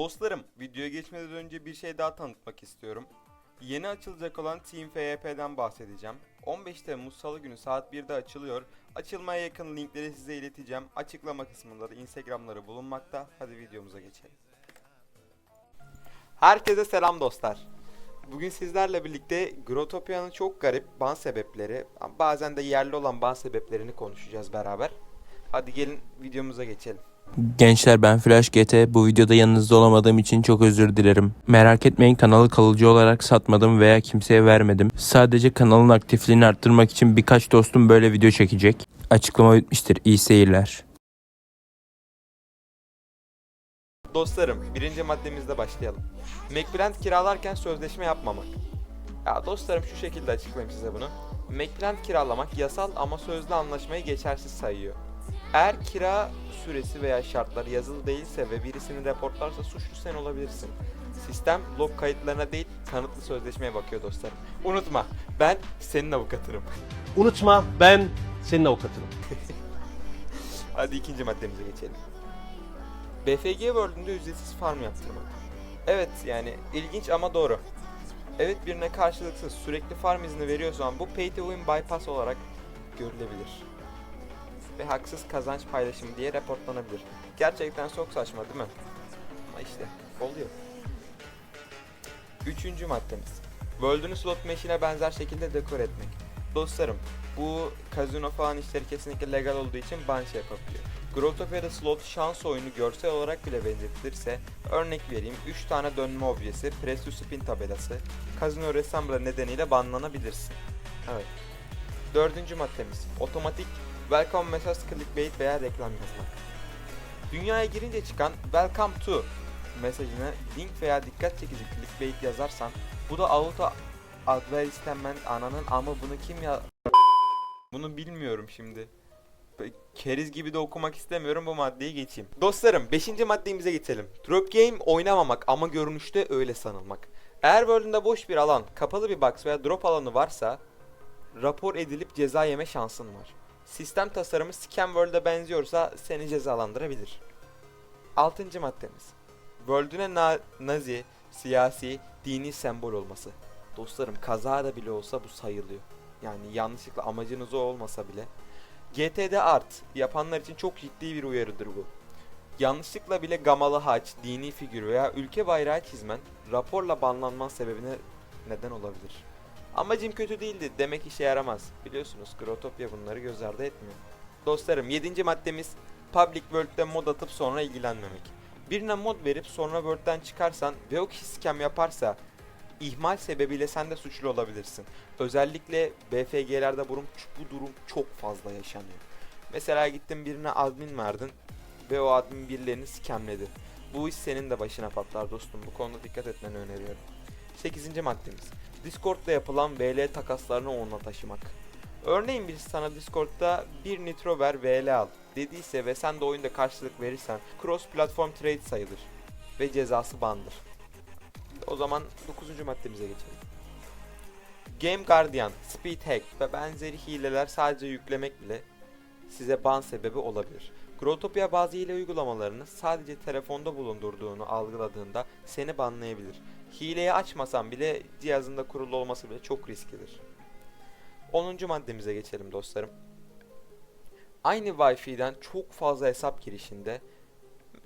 Dostlarım, videoya geçmeden önce bir şey daha tanıtmak istiyorum. Yeni açılacak olan Team FYP'den bahsedeceğim. 15 Temmuz Salı günü saat 1'de açılıyor. Açılmaya yakın linkleri size ileteceğim. Açıklama kısmında da Instagram'ları bulunmakta. Hadi videomuza geçelim. Herkese selam dostlar. Bugün sizlerle birlikte Grotopia'nın çok garip ban sebepleri, bazen de yerli olan ban sebeplerini konuşacağız beraber. Hadi gelin videomuza geçelim. Gençler ben Flash GT. Bu videoda yanınızda olamadığım için çok özür dilerim. Merak etmeyin kanalı kalıcı olarak satmadım veya kimseye vermedim. Sadece kanalın aktifliğini arttırmak için birkaç dostum böyle video çekecek. Açıklama bitmiştir. İyi seyirler. Dostlarım, birinci maddemizle başlayalım. McBrand kiralarken sözleşme yapmamak. Ya dostlarım şu şekilde açıklayayım size bunu. McBrand kiralamak yasal ama sözlü anlaşmayı geçersiz sayıyor. Eğer kira süresi veya şartları yazılı değilse ve birisini reportlarsa suçlu sen olabilirsin. Sistem log kayıtlarına değil kanıtlı sözleşmeye bakıyor dostlarım. Unutma ben senin avukatınım. Unutma ben senin avukatınım. Hadi ikinci maddemize geçelim. BFG World'ünde ücretsiz farm yaptırmak. Evet yani ilginç ama doğru. Evet birine karşılıksız sürekli farm izni veriyorsan bu pay to win bypass olarak görülebilir. Ve haksız kazanç paylaşımı diye raportlanabilir. Gerçekten çok saçma değil mi? Ama işte oluyor. Üçüncü maddemiz. World'ünü slot machine'e benzer şekilde dekor etmek. Dostlarım bu kazino falan işleri kesinlikle legal olduğu için ban şey yapabiliyor. Growtopia'da slot şans oyunu görsel olarak bile benzetilirse örnek vereyim 3 tane dönme objesi, press to spin tabelası, Casino Resembler nedeniyle banlanabilirsin. Evet. Dördüncü maddemiz otomatik welcome message clickbait veya reklam yazmak. Dünyaya girince çıkan welcome to mesajına link veya dikkat çekici clickbait yazarsan bu da auto advertisement ananın ama bunu kim ya bunu bilmiyorum şimdi. Keriz gibi de okumak istemiyorum bu maddeyi geçeyim. Dostlarım 5. maddemize geçelim. Drop game oynamamak ama görünüşte öyle sanılmak. Eğer World'ünde boş bir alan, kapalı bir box veya drop alanı varsa rapor edilip ceza yeme şansın var. Sistem tasarımı World'e benziyorsa seni cezalandırabilir. 6. maddemiz. World'üne na- nazi, siyasi, dini sembol olması. Dostlarım kazada bile olsa bu sayılıyor. Yani yanlışlıkla amacınız o olmasa bile. GTD art yapanlar için çok ciddi bir uyarıdır bu. Yanlışlıkla bile gamalı haç, dini figür veya ülke bayrağı çizmen raporla banlanman sebebine neden olabilir. Amacım kötü değildi demek işe yaramaz. Biliyorsunuz Grotopia bunları göz ardı etmiyor. Dostlarım 7. maddemiz Public World'de mod atıp sonra ilgilenmemek. Birine mod verip sonra World'den çıkarsan ve o kişi scam yaparsa ihmal sebebiyle sen de suçlu olabilirsin. Özellikle BFG'lerde bu durum çok fazla yaşanıyor. Mesela gittin birine admin verdin ve o admin birilerini scamledi. Bu iş senin de başına patlar dostum. Bu konuda dikkat etmeni öneriyorum. 8. maddemiz. Discord'da yapılan VL takaslarını onunla taşımak. Örneğin birisi sana Discord'da bir nitro ver VL al dediyse ve sen de oyunda karşılık verirsen cross platform trade sayılır ve cezası bandır. O zaman 9. maddemize geçelim. Game Guardian, Speed Hack ve benzeri hileler sadece yüklemek bile size ban sebebi olabilir. Growtopia bazı hile uygulamalarını sadece telefonda bulundurduğunu algıladığında seni banlayabilir. Hileyi açmasan bile cihazında kurulu olması bile çok risklidir. 10. maddemize geçelim dostlarım. Aynı Wi-Fi'den çok fazla hesap girişinde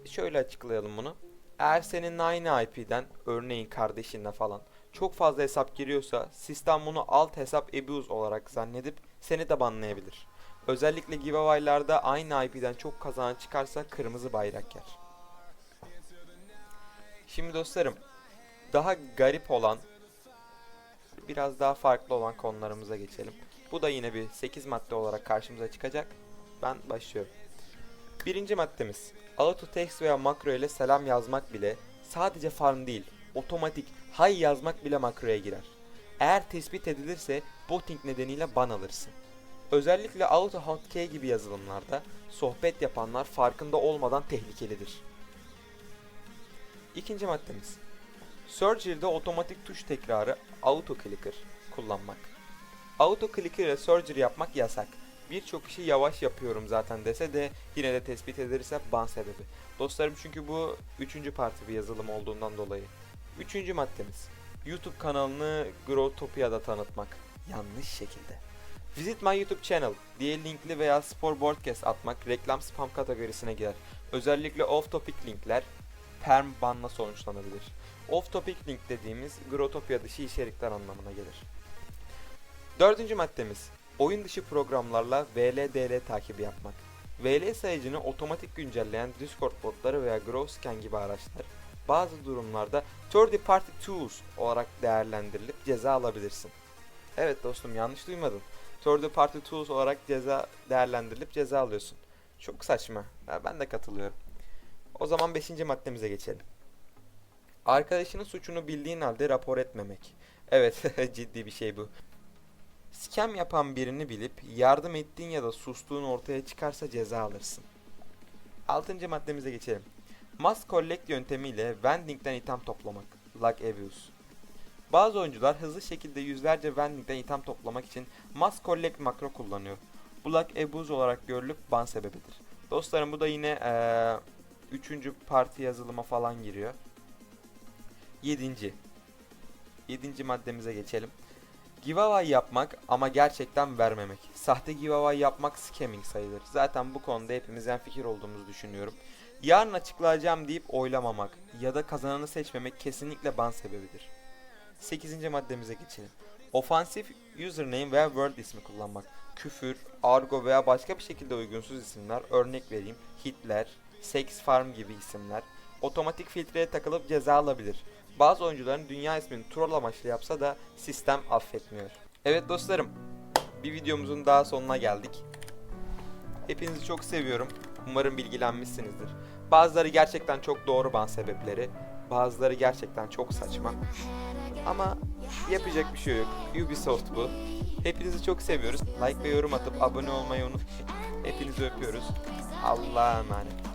şöyle açıklayalım bunu. Eğer senin aynı IP'den örneğin kardeşinle falan çok fazla hesap giriyorsa sistem bunu alt hesap abuse olarak zannedip seni de banlayabilir. Özellikle giveaway'larda aynı IP'den çok kazanan çıkarsa kırmızı bayrak yer. Şimdi dostlarım daha garip olan biraz daha farklı olan konularımıza geçelim. Bu da yine bir 8 madde olarak karşımıza çıkacak. Ben başlıyorum. Birinci maddemiz. Auto text veya makro ile selam yazmak bile sadece farm değil, otomatik hay yazmak bile makroya girer. Eğer tespit edilirse botting nedeniyle ban alırsın. Özellikle auto hotkey gibi yazılımlarda sohbet yapanlar farkında olmadan tehlikelidir. İkinci maddemiz. Surgery'de otomatik tuş tekrarı auto clicker kullanmak. Auto clicker ile surgery yapmak yasak. birçok işi yavaş yapıyorum zaten dese de yine de tespit edilirse ban sebebi. Dostlarım çünkü bu üçüncü parti bir yazılım olduğundan dolayı. Üçüncü maddemiz. YouTube kanalını Growtopia'da tanıtmak. Yanlış şekilde. Visit my YouTube channel diye linkli veya spor broadcast atmak reklam spam kategorisine girer. Özellikle off topic linkler perm banla sonuçlanabilir. Off topic link dediğimiz Growtopia dışı içerikler anlamına gelir. Dördüncü maddemiz. Oyun dışı programlarla VLDL takibi yapmak. VL sayıcını otomatik güncelleyen Discord botları veya GrowScan gibi araçlar bazı durumlarda third party tools olarak değerlendirilip ceza alabilirsin. Evet dostum yanlış duymadın. Third party tools olarak ceza değerlendirilip ceza alıyorsun. Çok saçma. Ben de katılıyorum. O zaman 5. maddemize geçelim. Arkadaşının suçunu bildiğin halde rapor etmemek. Evet ciddi bir şey bu. Scam yapan birini bilip yardım ettiğin ya da sustuğun ortaya çıkarsa ceza alırsın. 6. maddemize geçelim. Mass collect yöntemiyle vending'den item toplamak. Like abuse. Bazı oyuncular hızlı şekilde yüzlerce vending'den item toplamak için mass collect makro kullanıyor. Bu like abuse olarak görülüp ban sebebidir. Dostlarım bu da yine eee üçüncü parti yazılıma falan giriyor. Yedinci. Yedinci maddemize geçelim. Giveaway yapmak ama gerçekten vermemek. Sahte giveaway yapmak scamming sayılır. Zaten bu konuda hepimiz fikir olduğumuzu düşünüyorum. Yarın açıklayacağım deyip oylamamak ya da kazananı seçmemek kesinlikle ban sebebidir. 8. maddemize geçelim. Ofansif username veya word ismi kullanmak. Küfür, argo veya başka bir şekilde uygunsuz isimler, örnek vereyim, Hitler, Sex Farm gibi isimler, otomatik filtreye takılıp ceza alabilir. Bazı oyuncuların dünya ismini troll amaçlı yapsa da sistem affetmiyor. Evet dostlarım, bir videomuzun daha sonuna geldik. Hepinizi çok seviyorum. Umarım bilgilenmişsinizdir. Bazıları gerçekten çok doğru ban sebepleri, bazıları gerçekten çok saçma. Ama yapacak bir şey yok. Ubisoft bu. Hepinizi çok seviyoruz. Like ve yorum atıp abone olmayı unutmayın. Hepinizi öpüyoruz. Allah'a emanet.